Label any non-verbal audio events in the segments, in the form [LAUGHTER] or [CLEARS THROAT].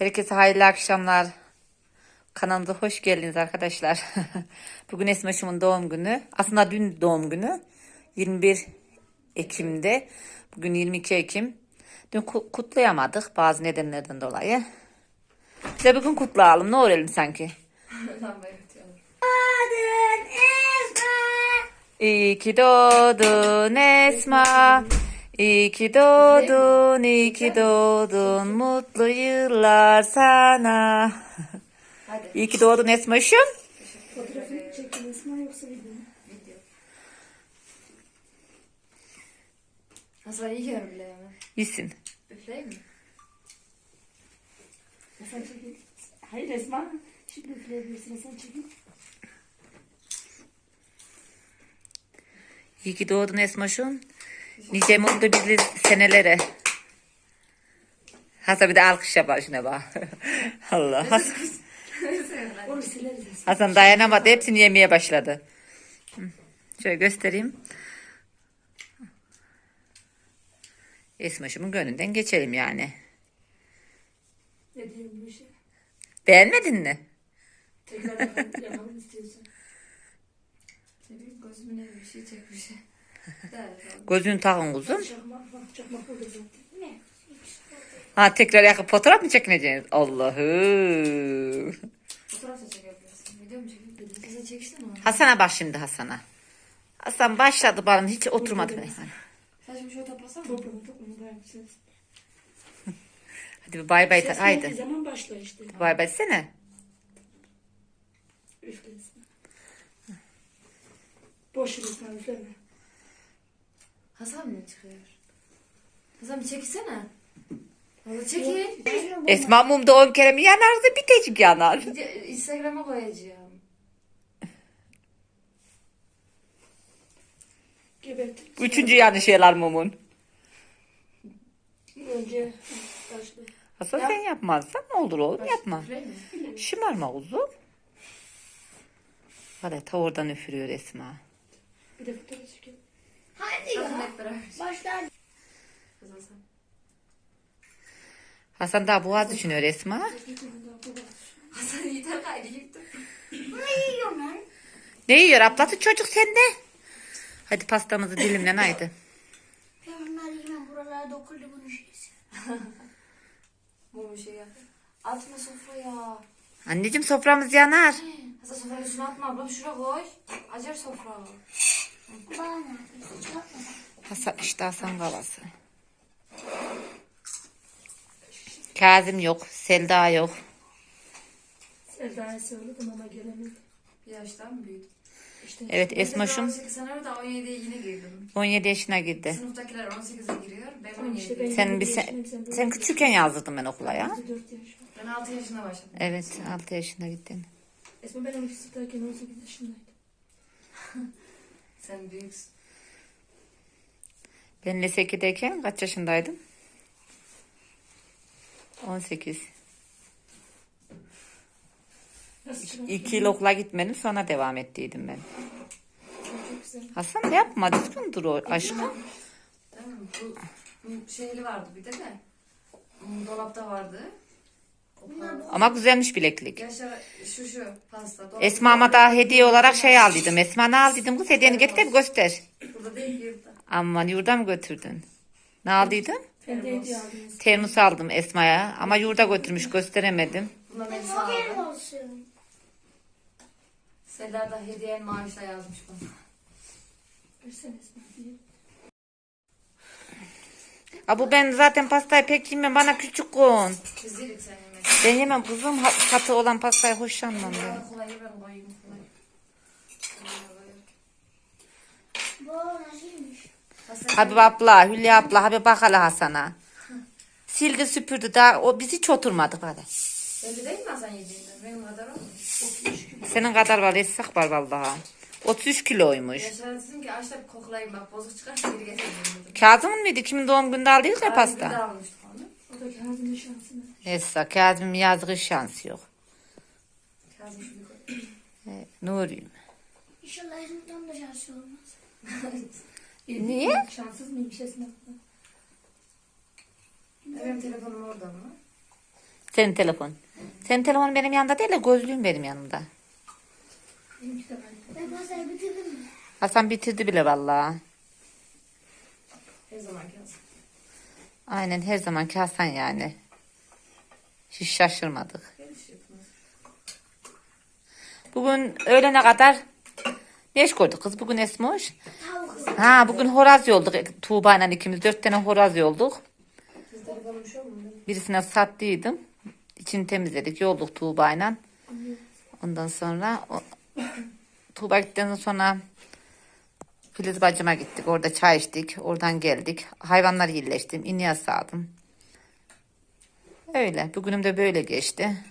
Herkese hayırlı akşamlar. Kanalımıza hoş geldiniz arkadaşlar. [LAUGHS] Bugün Esmaşım'ın doğum günü. Aslında dün doğum günü. 21 Ekim'de. Bugün 22 Ekim. Dün ku- kutlayamadık bazı nedenlerden dolayı. Biz de bugün kutlayalım. Ne olalım sanki? İyi ki doğdun Esma. İyi ki doğdun, iyi ki doğdun. Mutlu yıllar sana. Hadi. İyi ki doğdun Esmaşım. Fotoğrafını çekin Esma yoksa video mu? Video. Hasan iyi ki bile? İyisin. Üfleyeyim mi? Hasan çekin. Hayır Esma. Şimdi üfleyebilirsin Hasan çekin. İyi ki doğdun Esmaşım. Nice mutlu birli senelere. Hasan bir de alkış yapar şuna bak. [LAUGHS] Allah. Hasan. Hasan dayanamadı. Hepsini yemeye başladı. Şöyle göstereyim. Esmaşımın gönlünden geçelim yani. Ne diyeyim bu işe? Beğenmedin mi? Tekrar yapalım, istiyorsan. Gözümün bir şey çekmiş. Gözünü takın kuzum. Ha tekrar yakıp fotoğraf mı çekineceksiniz? Allah'ı. Fotoğraf da çekebilirsin. Video mu çekebilirsin? Hasan çekişsene onu. Hasan'a bak şimdi Hasan'a. Hasan başladı bana hiç oturmadı. Saçımı şöyle güzel. [LAUGHS] Hadi bir bay bay. Haydi. zaman başla işte. Bay bay desene. Üfle Esma. Boş ver Esma üfleme. Hasan mı çıkıyor? Hasan bir çekilsene. Hasan çekil. Esma mumda 10 kere mi yanardı bir tecik yanar. Instagram'a koyacağım. Gebert. Üçüncü yanlış yalar mumun. Önce başla. Hasan sen yapmazsan ne olur oğlum yapma. Şımarma uzun. Hadi ta oradan üfürüyor Esma. Bir de fotoğraf çekelim. Hep beraber. Başlar. Hasan sen. Hasan daha boğaz düşünüyor Esma. Hasan yeter kaydı yıktım. Ne yiyorum lan? Ne yiyor ablası çocuk sende? Hadi pastamızı dilimlen haydi. Ben onları yemem. Buralarda okulda bunu şeysi. [LAUGHS] Bu bir şey yaptı. Atma sofraya. Anneciğim soframız yanar. Hasan sofranın üstüne atma ablam şuraya koy. Acar sofra. Hasan işte Hasan kavası. Kazım yok. Selda yok. Selda'ya söyledim ama gelemedi. Yaştan mı büyüdüm? İşte Evet Esmaş'ım 18 sene var da 17'ye yine girdim. 17 yaşına girdi. Sınıftakiler 18'e giriyor. Ben Tamam 17. işte ben Sen bir sen, sen küçükken yazdırdım ben okula ya. yaş. Ben 6 yaşında başladım. Evet 6 yaşına gittin. Esma ben 12 sınıftayken 18 yaşındaydım. [LAUGHS] Sen büyüksün. Ben lise 2'deyken kaç yaşındaydım? 18. Nasıl çıkar? 2 yıl okula gitmedim sonra devam ettiydim ben. Hasan yapma düzgün dur o aşkım. Bu, bu şeyli vardı bir de de. Hmm, Dolapta vardı. Ama güzelmiş bileklik. Yaşar şu şu pasta. Dolapta Esma'ma da hediye olarak şey aldıydım. Esma ne aldıydım kız hediyeni getir de bir göster. Burada değil yurtta. Aman yurda mı götürdün? Ne aldıydın? Ben de hediye aldım. Esma. Termos aldım Esma'ya ama yurda götürmüş gösteremedim. Olsun. Serdar da hediye maaşla yazmış bana. Versene Esma diye. Ha bu ben zaten pastayı pek yemem bana küçük kon. Yedik sen. Ben yemem ha- katı olan pastayı hoşlanmam ben. Habib abla, Hülya abla, Habib bak hele Hasan'a. Sildi süpürdü daha o biz hiç oturmadık hadi. Belli değil mi Hasan yediğinden? Benim kadar olmuş. Senin kadar var essak var vallahi. 33 kiloymuş. Yaşar dedim ki açta koklayayım bak bozuk çıkarsa geri getirdim. Kazım'ın mıydı? Kimin doğum gününde aldıyız ya pasta. O da Kazım'ın. Neyse Kazım'ın yazdığı şansı yok. Kazım şunu koy. E, Nuri'yim. İnşallah İzmit'ten de şansı olmaz. [LAUGHS] Niye? Şanssız mıymış Esma? Benim telefonum orada mı? Senin telefon. Senin telefonun benim yanımda değil de gözlüğüm benim yanımda. Benimki de. Ben pastayı bitirdim mi? Hasan bitirdi bile vallahi. Her zaman gelsin. Aynen her zamanki Hasan yani. Hiç şaşırmadık. Bugün öğlene kadar ne iş koyduk kız bugün Esmoş? Ha bugün horaz yolduk Tuğba ile ikimiz dört tane horaz yolduk. Birisine sattıydım. İçini temizledik yolduk Tuğba ile. Ondan sonra o, Tuğba gittikten sonra Filiz bacıma gittik. Orada çay içtik. Oradan geldik. Hayvanları iyileştim. İneğe sağdım. Öyle. Bugünüm de böyle geçti.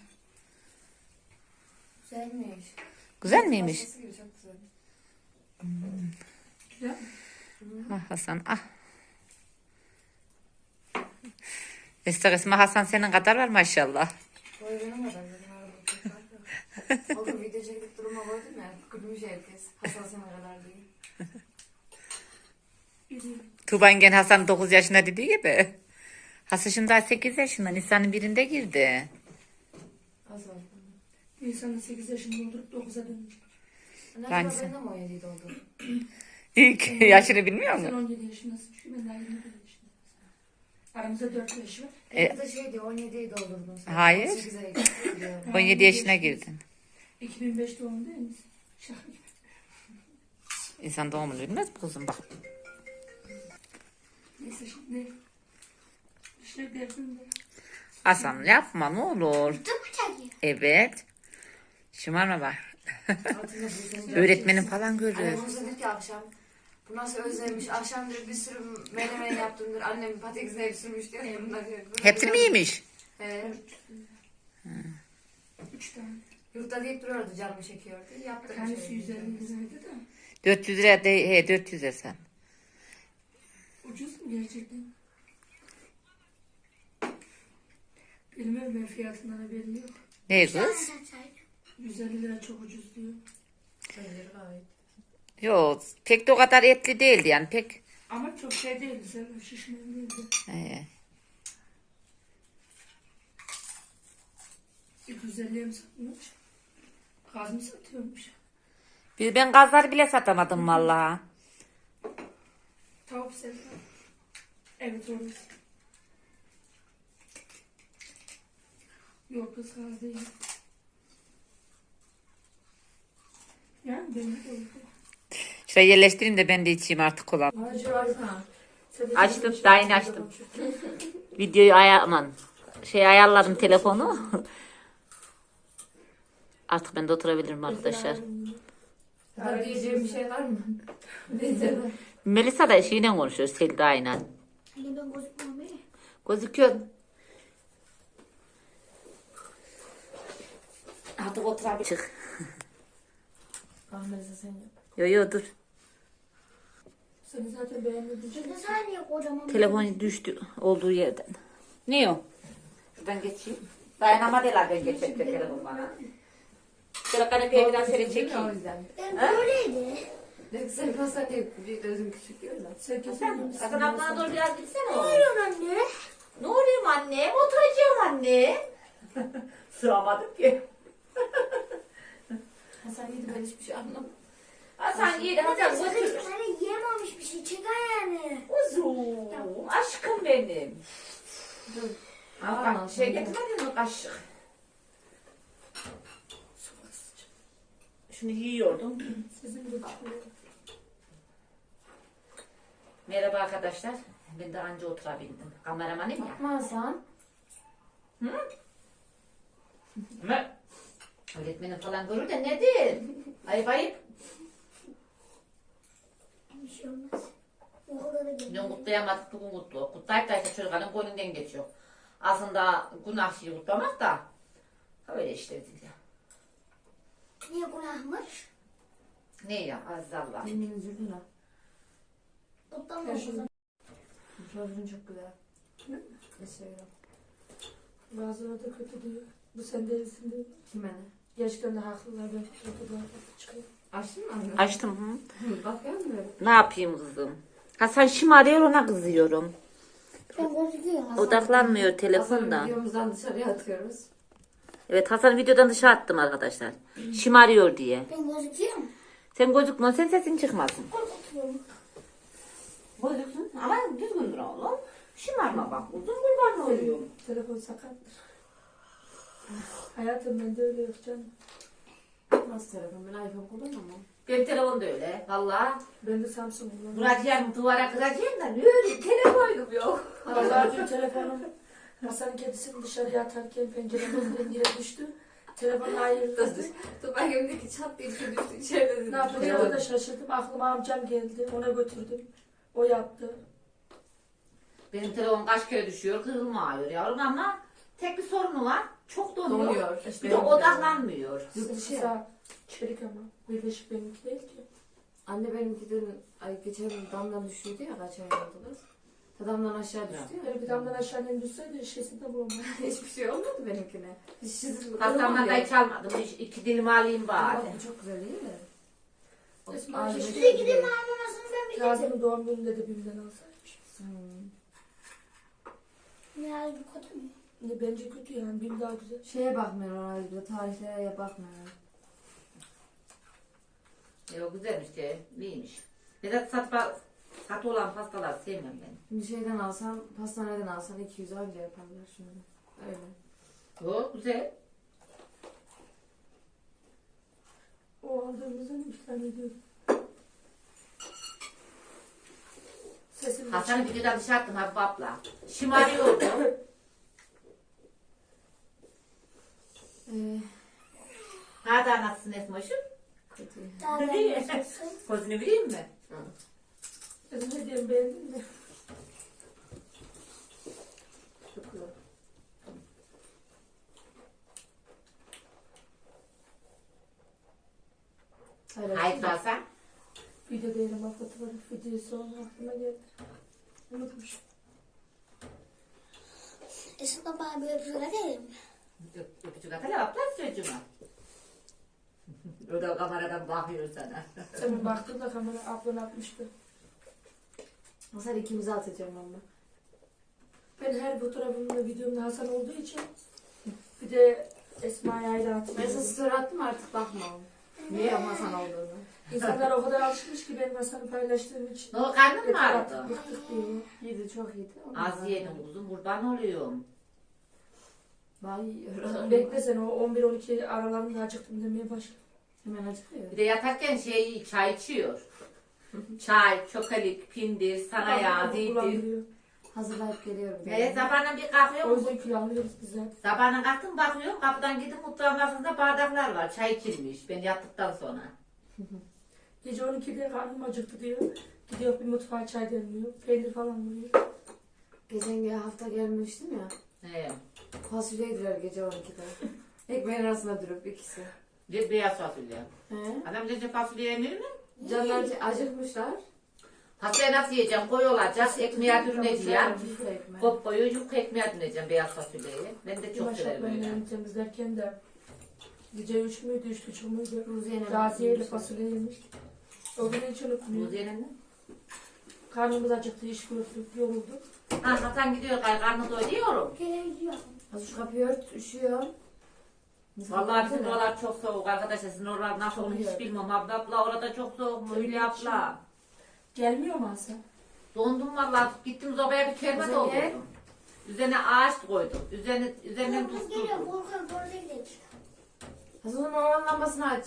Güzelmiş. Güzel miymiş? Pastası gibi çok güzel. Güzel. Ah Hasan ah. Esra kısmı Hasan senin kadar var maşallah. Boy benim kadar dedim arada. [LAUGHS] O gün video çekip duruma koydum ya. Gülmüş herkes. Hasan sana kadar değil. Tuğba Engen Hasan 9 yaşında dediği gibi. Hasan şimdi daha 8 yaşında. Nisan'ın birinde girdi. Hasan. İnsanın 8 yaşında doldurup 9'a dönmüş. Ben acaba sen- ben de mi 17'de oldum? [CLEARS THROAT] İlk yaşını bilmiyor Sen musun? 17 yaşındasın çünkü ben daha 21 yaşındayım. Aramızda 4 yaş var. Benim de şeydi 17'yi doldurdum. sen. Hayır. 18'e gidiyorum. 17 yaşına girdin. 2005 doğumlu değil misin? Şaka gibi. İnsan doğumunu bilmez mi kızım bak. Neyse şimdi. İşte derdim de. Hasan yapma ne olur. Evet. Şımarma bak. Öğretmenin falan görür. Annem bize dedi ki akşam bu nasıl özlemiş. Akşam diyor bir sürü menemen yaptımdır. Annem patatesini hep sürmüş diyor. Ya bunlar diyor. Hepsini mi yemiş? Evet. 3 tane. Yurtta deyip duruyordu canımı çekiyordu. Yaptım. Tanesi 150 liraydı da. 400 lira de, he 400 lira sen. Ucuz mu gerçekten? Bilmiyorum ben fiyatından haberim yok. Ne kız? satsaydı. 150 lira çok ucuz diyor. Yok pek de o kadar etli değildi yani pek. Ama çok şey değildi. Sen şişman değildi. He. 250'ye mi satmış? Gaz mı satıyormuş? Bir ben gazları bile satamadım vallahi. Evet orası. Yok kız gaz değil. Yani benim de uyku. Şuraya yerleştireyim de ben de içeyim artık kola. Acı var ha. Açtım, daha yeni açtım. Videoyu aya aman şey ayarladım telefonu. [LAUGHS] Artık ben de oturabilirim arkadaşlar. Daha diyeceğim bir şey var mı? [LAUGHS] Melisa da şeyle konuşuyor Selda ile. Hani ben gözükmüyorum ya. Gözüküyor. Artık oturabilir. Çık. [LAUGHS] Ahmet'e sen yap. Yo yo dur. Seni zaten beğenmedim. Ne saniye kocaman. Telefon düştü olduğu yerden. Ne o? Şuradan geçeyim. Dayanamadılar ben geçerken telefon bana. Şöyle kanepeye biraz seni çekeyim. Ben böyleydi. Ne güzel pasta diye bir özüm küçük diyor da. Sen kesin Sen. Hasan ablana doğru biraz gitsene oğlum. Buyurun anne. Ne oluyor annem? Oturacağım anne. [LAUGHS] Sığamadım ki. [LAUGHS] Hasan yedi ben hiçbir şey anlamadım. Hasan yedi Hasan otur. Hani yememiş bir şey çıkar yani. Uzun. Aşkım benim. Dur. Al Aa, bak şey getirmedin mi kaşık? Şunu yiyordum. Sizin de çıkıyor. Merhaba arkadaşlar. Ben de anca oturabildim. Kameramanım ya. Yapma Hasan. Ama öğretmenim falan görür de nedir? Ayıp ayıp. Bir şey olmaz. Okula da Dün geliyor. kutlayamadık bugün kutlu. Kutlayıp da işte çocukların gönlünden geçiyor. Aslında günah şey kutlamak da öyle işte değil. Niye günahmış? Ne ya azallah. Yemin üzüldün ha. Kutlamıyor o zaman. Sözün çok güzel. Ne seviyorum. Bazıları da kötü diyor. Bu sen değilsin diyor. Kime ne? Gerçekten de haklılar. Ben kötü çıkıyor. Açtın mı anne? Açtım hı. Bak ya mı? Ne yapayım kızım? Hasan şımarıyor ona kızıyorum. Ben gözüküyorum. Odaklanmıyor Hasan telefonda. videomuzdan dışarıya atıyoruz. Evet Hasan videodan dışarı attım arkadaşlar. Şımarıyor diye. Ben gözüküyorum. Sen gözükmüyorsun sen sesin çıkmasın. Gözüküyorum. Gözüksün ama düzgün dur oğlum. Şımarma bak uzun kurban oluyor. Telefon sakattır. Hayatım ben de öyle yok canım. Nasıl telefon? Ben iPhone kullanmam. Benim telefon da öyle valla. Ben de Samsung kullanıyorum. Vuracağım duvara kıracağım da öyle telefonum yok. Vallahi dün telefonum Hasan'ın kedisini dışarıya atarken pencereden yere düştü. Telefon ayrıldı. Dur ben evimdeki çat diye düştü içeride. Ne yapacağımı da şaşırdım. Aklıma amcam geldi. Ona götürdüm. O yaptı. Benim telefon kaç kere düşüyor kırılmıyor yavrum ama tek bir sorunu var. Çok donuyor. Donuyor. Bir de odaklanmıyor. Yurt dışı çelik ama. Birleşik benimki değil ki. Anne benimki dün ay geçen damdan düşüyordu ya kaç ay oldu kız. Damdan aşağı düştü ya. Bir damdan aşağı indürseydi şişesi de bulamam. [LAUGHS] Hiçbir şey olmadı benimkine. Çizim Hastaneden da hiç almadım. İki- İki dilim alayım bari. Bak bu çok güzel değil mi? O Esma, ağzı şey Gidip gibi. mamasını ben. Kazım'ın doğum gününde de bimden alsaymış. Hmm. Ya bu kötü mü? Ne bence kötü yani bim daha güzel. Şeye bakmıyor orayda tarihlere bakmıyor. Yok güzelmiş de. İyiymiş. Vedat satma, satı olan pastalar sevmem ben. Şimdi şeyden alsan, pastaneden alsan 200 anca yaparlar şimdi. Öyle. Yok güzel. O aldığımızdan üç tane diyor. Sesim Hasan'ı videodan dışarı attım abi abla. Şımarıyordu. Ee, Hadi anlatsın Esmoş'um. kötü. Daha [LAUGHS] nasılsın? Kozunu bileyim mi? Ne diyeyim beğendin mi? Çok güzel. Hayır. Hayır Hasan. Video değil ama fotoğraf videoyu sonra aklıma geldi. Unutmuşum. Esat baba bir öpücük atayım mı? Öp- Öpücük atalım abla çocuğuma. [LAUGHS] o da kameradan bakıyor sana. Sen baktın da kamera ablan atmıştı. Hasan ikimizi atacağım ama. Ben her fotoğrafımda videomda Hasan olduğu için bir de Esma'ya ayrı Ben sana atmıştım. story attım artık bakma. Niye Hasan olduğunu. İnsanlar o kadar alışmış ki benim Hasan'ı paylaştığım için. Ne o karnın mı Yeter ağrıdı? artık bıktık diyor. Yedi çok iyiydi. Ondan Az yedim kuzum kurban oluyorum. Vay. Bekle sen o 11-12 aralarında acıktım demeye başladı. Hemen acıkıyor. Bir de yatarken şey çay içiyor. Çay, çokolik, pindir, sana yağ, Babam zeytin. Hazırlayıp geliyorum. Evet sabahına bir O kalkıyorum. yüzden biz zaten. Sabahına kalktım bakıyorum kapıdan gidip mutfağın arkasında bardaklar var. Çay içilmiş ben yattıktan sonra. [LAUGHS] Gece 12'de karnım acıktı diyor. Gidiyor bir mutfağa çay demliyor. Peynir falan vuruyor. Geçen gün hafta gelmiştim ya. He. Fasulye yediler gece 12'de. [LAUGHS] Ekmeğin arasında durup ikisi. Bir beyaz fasulye. He. Adam gece fasulye yenir mi? Canlar acıkmışlar. Fasulye nasıl yiyeceğim? Koy olacak, ekmeğe dürüneceğim. Kop boyu yufka ekmeğe dürüneceğim beyaz fasulyeyi. Ben de çok severim öyle. yani temizlerken de gece 3 müydü, 3 buçuk muydu? Ruziye'nin Raziye ile fasulye yemiştik. O gün hiç unutmuyorum. Muziye'nin mi? Karnımız acıktı, iş gördük, yorulduk. Ha Hasan gidiyor karnı doyuyorum. Gene gidiyor. Az şu kapıyı ört, üşüyor. Vallahi bizim oralar çok soğuk arkadaşlar. Sizin oralar nasıl onu hiç bilmem. Abla abla orada çok soğuk mu? Hülya abla. Gelmiyor mu Hasan? Dondum vallahi. Gittim sobaya bir kerme doldurdum. Üzerine ağaç koydum. Üzerine, üzerine tuz geliyor. Korkun orada gidelim. Hasan'ın oğlan lambasını aç.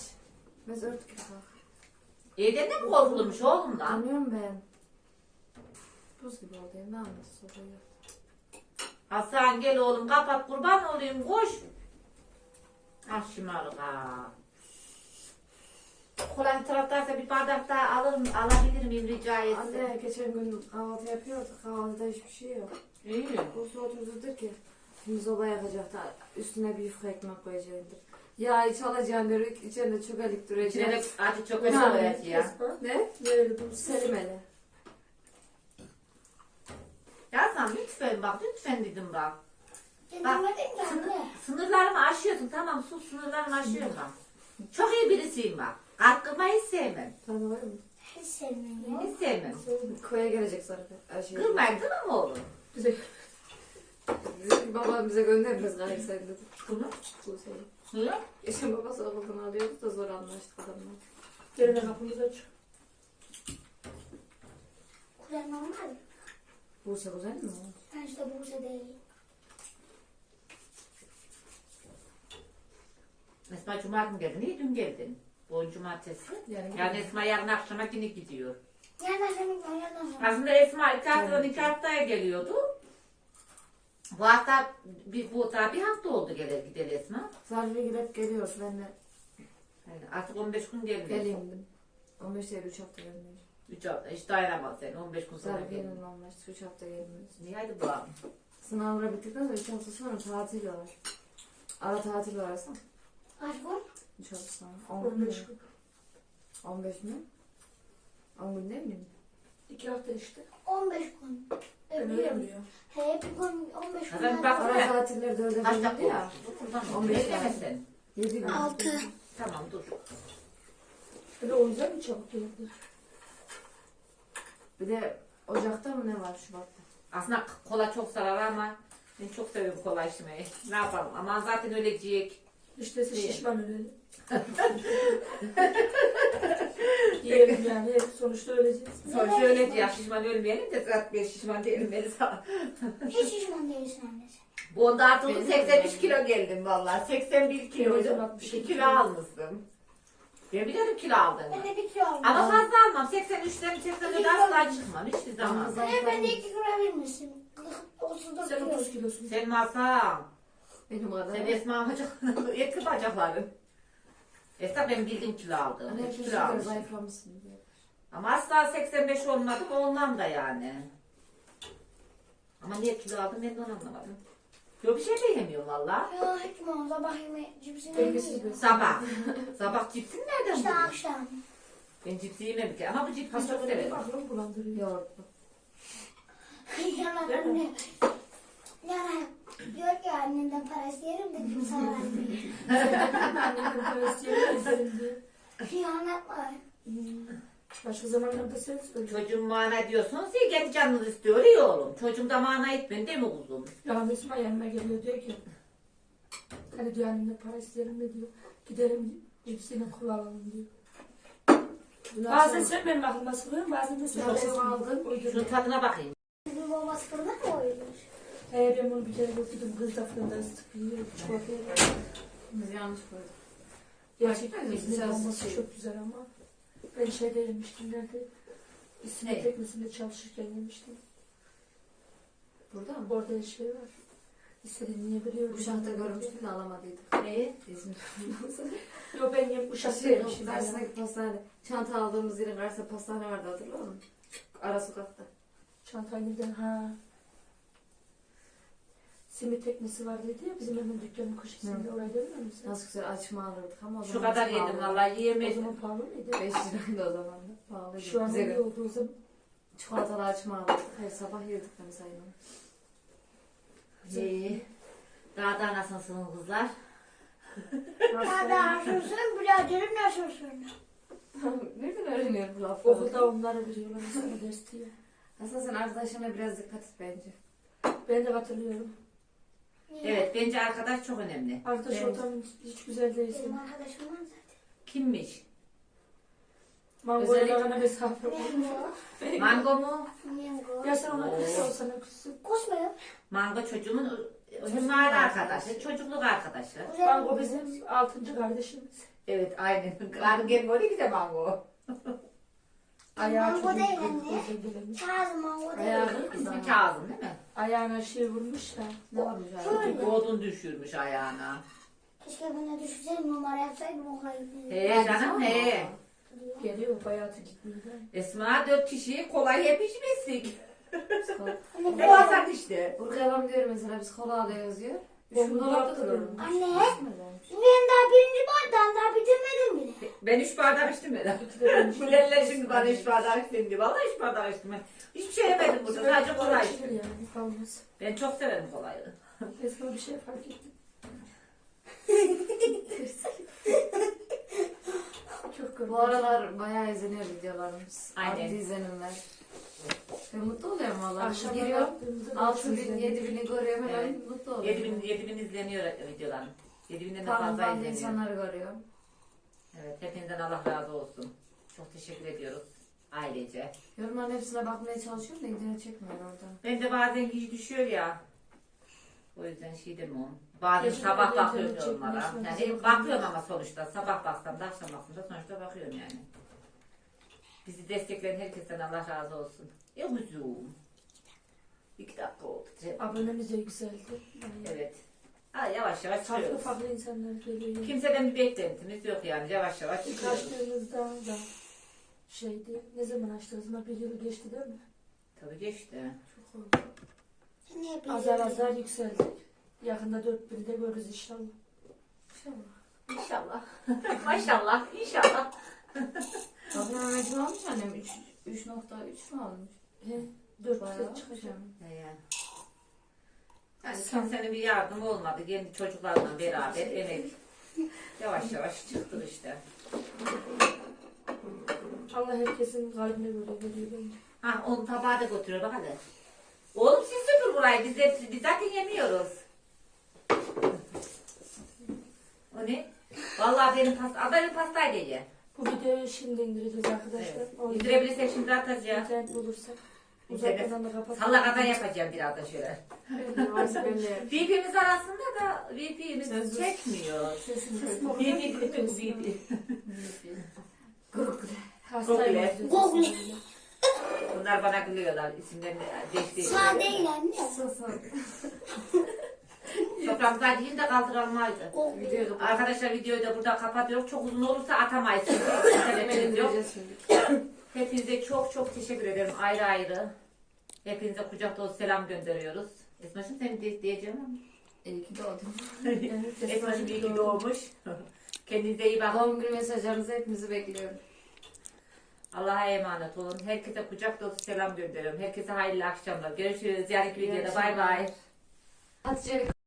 Biz örtük kalk. Evden de mi korkulmuş oğlum da? Tanıyorum ben. Buz gibi oldu ya. Ne anlasın. Hasan gel oğlum kapat kurban olayım koş. Ah şımarık ha. Kolay taraftaysa bir bardak daha alırım, alabilir miyim rica etsem? Anne geçen gün kahvaltı yapıyorduk. Kahvaltıda hiçbir şey yok. İyi. O soğutucudur ki. Şimdi soba yakacak da üstüne bir yufka ekmek koyacaktır. Ya iç alacaksın diyor. İçeride çok elik duracak. İçine de acı çok evet, koyacağız ya. Ne? Nereli bu? Selimeli. Ya Hasan lütfen bak lütfen dedim bak. Denemedin ki anne. Sınırlarımı aşıyorsun tamam sus sınırlarımı aşıyorum bak. Çok iyi birisiyim bak. Kalk kırmayı hiç sevmem. Mı? Hiç sevmiyorum. Hiç sevmem. Koya gelecek zaten. Her şey. Kırmayın tamam mı oğlum? Bize Bizim babam bize göndermez galiba sen dedi. Bunu. Bu sene. Niye? Geçen babası okuldan alıyordu da zor anlaştık adamla. gelene kapımızı aç. Kuzen normal. Buse güzel mi? Ben işte Buse değil. Esma Cuma günü geldin. Niye dün geldin? Bu cumartesi. Yani, Yani Esma yarın akşama yine gidiyor. Senin ben yandan sonra. Aslında Esma iki haftadan iki haftaya geliyordu. Bu hafta bir, bu hafta bir hafta oldu gelir gider Esma. Zarfı gidip geliyoruz. Ben de Yani artık 15 gün gelmiyor. geleyim dedim. 15 değil 3 hafta gelmiyor. 3 hafta. Hiç dayanamaz sen. 15 gün sonra Zarfı gelmiyor. yeniden anlaştık. 3 hafta gelmiyoruz. Niye hadi bulalım. Sınavlar bittikten sonra 3 hafta sonra tatil var. Ara tatil varsa Kaç gün? 3 hafta sonra. 10 15 gün. gün. 15 mi? 10 gün değil mi? İki hafta işte. 15 gün. Öyle biliyorum. biliyorum. He bir gün 15 gün. Ben bak- Ara tatiller 4'e Kaç bölündü dakika ya. oldu? Buradan 15 15 dakika. sen. 7 gün. Altı. Tamam dur. Öyle o yüzden mi çabuk geldi? Bir de Ocak'ta mı ne var Şubat'ta? Aslında kola çok zarar ama ben çok seviyorum kola içmeyi. Ne yapalım? Ama zaten ölecek. İşte siz İyi. şişman ölelim. [LAUGHS] Yiyelim yani. Sonuçta öleceğiz. Sonuçta öleceğiz. Şişman ölmeyelim de zaten ben şişman değilim. Ben sağ- Hiç şişman değilsin annesi. Bu onda artık Benim 83 de. kilo geldim valla. 81 kiloydum. 2 kilo almıştım. Ben biliyorum kilo aldığımı. Ben de bir kilo aldım. Ama fazla almam. 83'ten 84'e asla çıkmam. Hiçbir zaman. He ben de 2 kilo vermişsin. 34 Sen kilo. 30 kilosun. Sen masam. Benim kadar. Sen Esma bacakların, [LAUGHS] etli bacakların. Esma ben bildiğim kilo aldım. 2 herkes kilo zayıflamışsın diye. Ama asla 85 olmadım ondan da yani. Ama niye kilo aldım ben de onu anlamadım. Yok bir şey de yemiyorum valla. Ya oldu? Sabah yemeği cipsini yemiyorum. Sabah. Sabah cipsini nereden İşte buldun? akşam. Ben cipsi yemem ki ama bu cipsi çok severim. aklım bulandırıyor. Yoğurtlu. [LAUGHS] Yalan anne. Yalan. Diyor ki annenden para isteyelim de kimse vermiyor. Parası. Başka zamanlarda sen söyle. Çocuğum mana diyorsunuz ya kendi canınız istiyor iyi oğlum. Çocuğum da mana etmeyin değil mi kuzum? Ya Mesma yanıma geliyor diyor ki hani diyor annemden para isterim de diyor. Gidelim cipsini kullanalım diyor. Bazen sen benim aklıma sıkıyorsun bazen de sen Uyduruyorum. tadına bakayım. Bir babası fırına mı koymuş? He ben bunu bir kere götürdüm kız da fırında ısıtıp yiyor. Çikolatayla. Biz yanlış koyduk. Gerçekten Bak, İzmir güzel olması şey. çok güzel ama ben şeyde yemiştim nerede? İsmet Evet. teknesinde çalışırken yemiştim. Burada mı? Orada şey var. İstediğini yiyebiliyorum. Uşak'ta görmüştük de alamadıydık. Neyi? İzmir. Yok ben yem Uşak'ta Şey, yemiştim. Karşısındaki pastane. Çanta aldığımız yerin karşısında pastane vardı hatırlıyor musun? Ara sokakta. Çantaylı'dan ha. Simit teknesi var dedi ya bizim hemen dükkanın köşesinde oraya mi sen? Nasıl güzel açma alırdık ama o Şu zaman kadar çok yedim pahalıydı. vallahi O yiyemedim. zaman pahalı mıydı? 5 liraydı o zaman da. Pahalıydı. Şu an Bize iyi göre. oldu o zaman. Çikolatalı açma alırdık. Her sabah yedik hani sayın. İyi. Daha da nasılsınız kızlar? Nerede nasılsın? Biraderim nasılsın? Nereden öğreniyor bu lafları? Okulda onları veriyorlar sana ders diye. Aslında sen arkadaşlarına biraz dikkat et bence. Ben de katılıyorum. Niye? Evet bence arkadaş çok önemli. Arkadaş Evet. ortamın hiç güzel değil. Benim arkadaşım var zaten. Kimmiş? Mangoya Özellikle- bana mesafe var. Mango. Mango mu? Mango. Ya sen ona Oo. küsse olsana küssün. Kusmuyor. Mango çocuğumun hem aile arkadaşı, çocukluk arkadaşı. Mango bizim altıncı kardeşimiz. Evet aynen. Karın gelmiyor değil bize mango. [LAUGHS] Ayağı Mango değil anne. Kazım mango değil. Ayağı- İsmi Kazım değil mi? Ayağına şey vurmuş da. Ne varmış Şöyle. abi? Doğdun düşürmüş ayağına. Keşke bana düşünseydim numara yapsaydım okula gitmeydim. He canım he. Geliyor gitmiyor. da. Esma dört kişi kolay. Anne, [LAUGHS] Ne varsan işte. Buraya babam diyor mesela biz kola alıyoruz dolapta duruyor. duruyor. Anne, ben daha birinci bardağını daha bitirmedim bile. Ben üç bardak içtim ben. Gülerler [LAUGHS] şimdi bana üç bardak içtim diye. Vallahi üç bardak içtim ben. Hiçbir şey yemedim burada. Sadece kola içilir içtim. Ben çok severim kolayı. Esma bir şey fark ettim. [LAUGHS] Çok komik. Bu aralar bayağı izleniyor videolarımız. Aynen. Adli izlenimler. Ben mutlu oluyorum valla. Akşam Giriyorum. baktığımızda 6 bin, izledim. 7 bini görüyorum hemen Evet. mutlu oluyorum. 7000 7000 izleniyor videolarım. 7000'den de Tanrı fazla bazı izleniyor. insanları görüyorum. Evet, hepinizden Allah razı olsun. Çok teşekkür ediyoruz ailece. Yorumların hepsine bakmaya çalışıyorum da internet çekmiyor oradan. Ben de bazen güç düşüyor ya. O yüzden şey demiyorum. Bazen Geçen sabah bakıyorum internet yorumlara. Yani bakıyorum ama sonuçta. Sabah baksam da akşam baksam da sonuçta bakıyorum yani. Bizi destekleyen herkesten Allah razı olsun. Ya kuzum. İki dakika oldu. Abonemiz de yükseldi. Yani Evet. Ha, yavaş yavaş Farklı çıkıyoruz. farklı insanlar geliyor. Kimseden bir beklentimiz yok yani. Yavaş yavaş İlk çıkıyoruz. açtığımızda da şeydi. Ne zaman açtığımızda bir yıl geçti değil mi? Tabii geçti. Çok oldu. Sen niye Azar azar yükseldik. Yakında 4000'i de görürüz inşallah. İnşallah. İnşallah. [LAUGHS] Maşallah. İnşallah. Abone ne olmuş annem? 3 3.3 mü olmuş? He, 4 Bayağı kere olmuş çıkacak. yani. Yani, kimsenin bir yardımı olmadı. Kendi çocuklarla beraber emek. Yavaş yavaş çıktık işte. Allah herkesin kalbine göre veriyor bence. Ha onu tabağa da götürüyor bak hadi. Oğlum siz süpür burayı. Biz, de, biz zaten yemiyoruz. O ne? Vallahi benim pasta, benim pastaydı ye. Bu videoyu şimdi indireceğiz arkadaşlar. Evet. O yüzden İndirebilirsek şimdi atacağız. internet bulursak uzatmadan da kapatalım. Salla kadar yapacağım biraz da şöyle. VP'miz [LAUGHS] arasında da VP'miz çekmiyor. VP bu VP? Google. Hastayım. Google. Bunlar bana gülüyorlar. İsimlerini değişti. Sağ değil anne. [LAUGHS] Soframızı hadi yine de. Videoyu da Arkadaşlar videoyu da burada kapatıyoruz. Çok uzun olursa atamayız. Yok. [LAUGHS] Hepinize çok çok teşekkür ederim ayrı ayrı. Hepinize kucak dolusu selam gönderiyoruz. Esma'cığım seni de diyeceğim ama. İyi ki doğdun. [LAUGHS] Esma'cığım iyi ki doğmuş. Kendinize iyi bakın. Doğum günü mesajlarınızı hepimizi bekliyorum. Allah'a emanet olun. Herkese kucak dolusu selam gönderiyorum. Herkese hayırlı akşamlar. Görüşürüz. Yarınki videoda. Bay bay. Hatice'yle